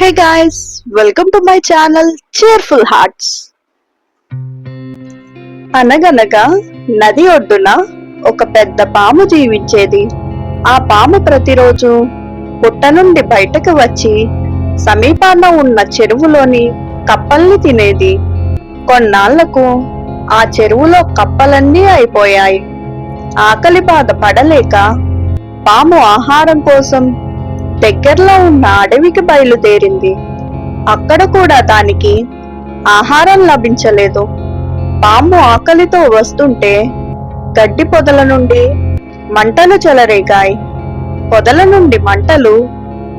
Hey guys welcome to my channel cheerful hearts అనగనగా నది ఒడ్డున ఒక పెద్ద పాము జీవించేది. ఆ పాము ప్రతిరోజు పుట్ట నుండి బయటకు వచ్చి సమీపాన ఉన్న చెరువులోని కప్పల్ని తినేది. కొన్నాళ్ళకు ఆ చెరువులో కప్పలన్నీ అయిపోయాయి. ఆకలి బాధ పడలేక పాము ఆహారం కోసం దగ్గరలో ఉన్న అడవికి బయలుదేరింది. అక్కడ కూడా దానికి ఆహారం లభించలేదు. పాము ఆకలితో వస్తుంటే గడ్డి పొదల నుండి మంటలు చెలరేగాయి. పొదల నుండి మంటలు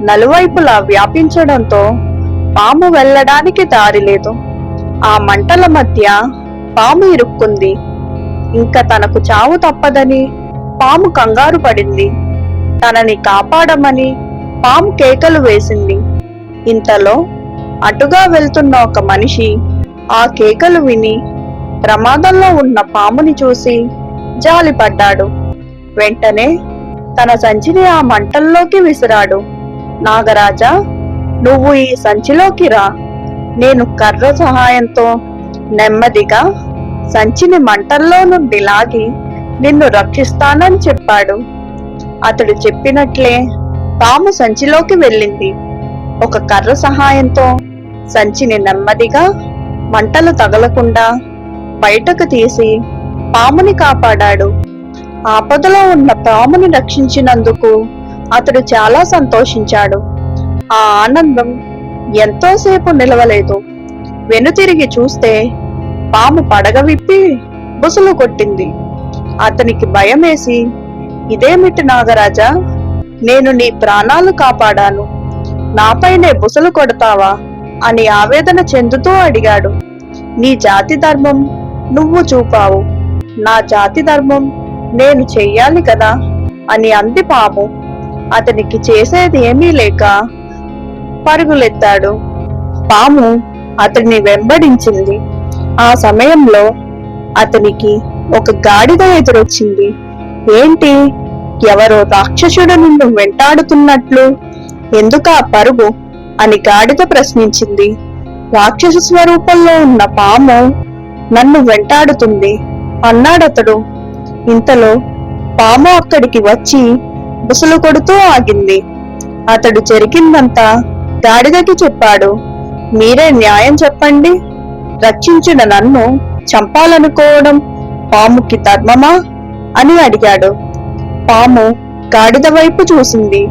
నలువైపులా వ్యాపించడంతో పాము వెళ్ళడానికి దారి లేదు. ఆ మంటల మధ్య పాము ఇరుక్కుంది. ఇంకా తనకు చావు తప్పదని పాము కంగారు పడింది. తనని కాపాడమని పాము కేకలు వేసింది. ఇంతలో అటుగా వెళ్తున్న ఒక మనిషి ఆ కేకలు విని ప్రమాదంలో ఉన్న పాముని చూసి జాలిపడ్డాడు. వెంటనే తన సంచిని ఆ మంటల్లోకి విసిరాడు. నాగరాజా నువ్వు ఈ సంచిలోకి రా. నేను కర్ర సహాయంతో నెమ్మదిగా సంచిని మంటల్లో నుండి లాగి నిన్ను రక్షిస్తానని చెప్పాడు. అతడు చెప్పినట్లే పాము సంచిలోకి వెళ్ళింది. ఒక కర్ర సహాయంతో సంచిని నెమ్మదిగా మంటలు తగలకుండా బయటకు తీసి పాముని కాపాడాడు. ఆపదలో ఉన్న పాముని రక్షించినందుకు అతడు చాలా సంతోషించాడు. ఆ ఆనందం ఎంతోసేపు నిలవలేదు. వెనుతిరిగి చూస్తే పాము పడగ విప్పి బుసలు కొట్టింది. అతనికి భయమేసి ఇదేమిటి నాగరాజా? నేను నీ ప్రాణాలు కాపాడాను. నాపైనే బుసలు కొడతావా? అని ఆవేదన చెందుతూ అడిగాడు. నీ జాతి ధర్మం నువ్వు చూపావు. నా జాతి ధర్మం నేను చెయ్యాలి కదా? అని అంది పాము. అతనికి చేసేది ఏమీ లేక పరుగులెత్తాడు. పాము అతన్ని వెంబడించింది. ఆ సమయంలో అతనికి ఒక గాడిద ఎదురొచ్చింది. ఏంటి? ఎవరో రాక్షసుడు నిన్ను వెంటాడుతున్నట్లు? ఎందుకా పరుగు? అని గాడిద ప్రశ్నించింది. రాక్షస స్వరూపంలో ఉన్న పాము నన్ను వెంటాడుతుంది అన్నాడతడు. ఇంతలో పాము అక్కడికి వచ్చి బుసలు కొడుతూ ఆగింది. అతడు జరిగిందంతా గాడిదకి చెప్పాడు. మీరే న్యాయం చెప్పండి. రక్షించిన నన్ను చంపాలనుకోవడం పాముకి ధర్మమా? అని అడిగాడు. పాము గాడిద వైపు చూసింది.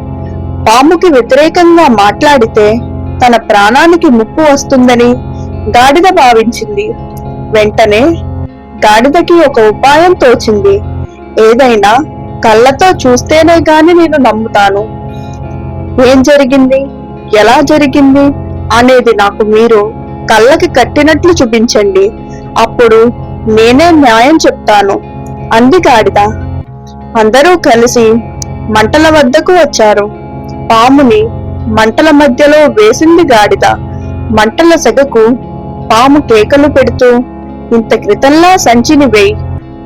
పాముకి వ్యతిరేకంగా మాట్లాడితే తన ప్రాణానికి ముప్పు వస్తుందని గాడిద భావించింది. వెంటనే గాడిదకి ఒక ఉపాయం తోచింది. ఏదైనా కళ్ళతో చూస్తేనే గాని నేను నమ్ముతాను. ఏం జరిగింది? ఎలా జరిగింది? అనేది నాకు మీరు కళ్ళకి కట్టినట్లు చూపించండి. అప్పుడు నేనే న్యాయం చెప్తాను. అంది గాడిద. అందరూ కలిసి మంటల వద్దకు వచ్చారు. పాముని మంటల మధ్యలో వేసింది గాడిద. మంటల సెగకు పాము కేకలు పెడుతూ ఇంత క్రితంలా సంచిని వేయి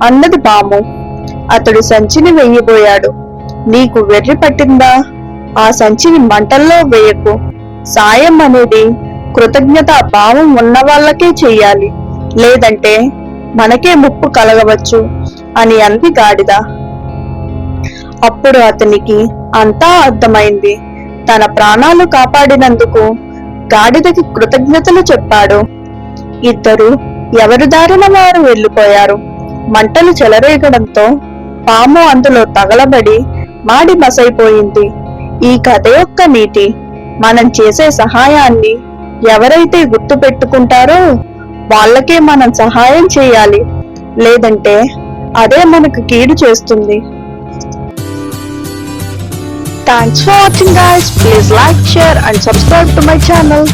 అన్నది పాము. అతడు సంచిని వెయ్యబోయాడు నీకు వెర్రి పట్టిందా? ఆ సంచిని మంటల్లో వేయకు. సాయం అనేది కృతజ్ఞత భావం ఉన్న వాళ్ళకే చెయ్యాలి. లేదంటే మనకే ముప్పు కలగవచ్చు అని అంది గాడిద. అప్పుడు అతనికి అంతా అర్థమైంది. తన ప్రాణాలు కాపాడినందుకు గాడిదకి కృతజ్ఞతలు చెప్పాడు. ఇద్దరు ఎవరి దారిన వారు వెళ్ళిపోయారు మంటలు చెలరేగడంతో పాము అందులో తగలబడి మాడి మసైపోయింది. ఈ కథ యొక్క నీతి మనం చేసే సహాయాన్ని ఎవరైతే గుర్తు పెట్టుకుంటారో వాళ్ళకే మనం సహాయం చేయాలి. లేదంటే అదే మనకు కీడు చేస్తుంది. Thanks for watching guys. Please like, share and subscribe to my channel.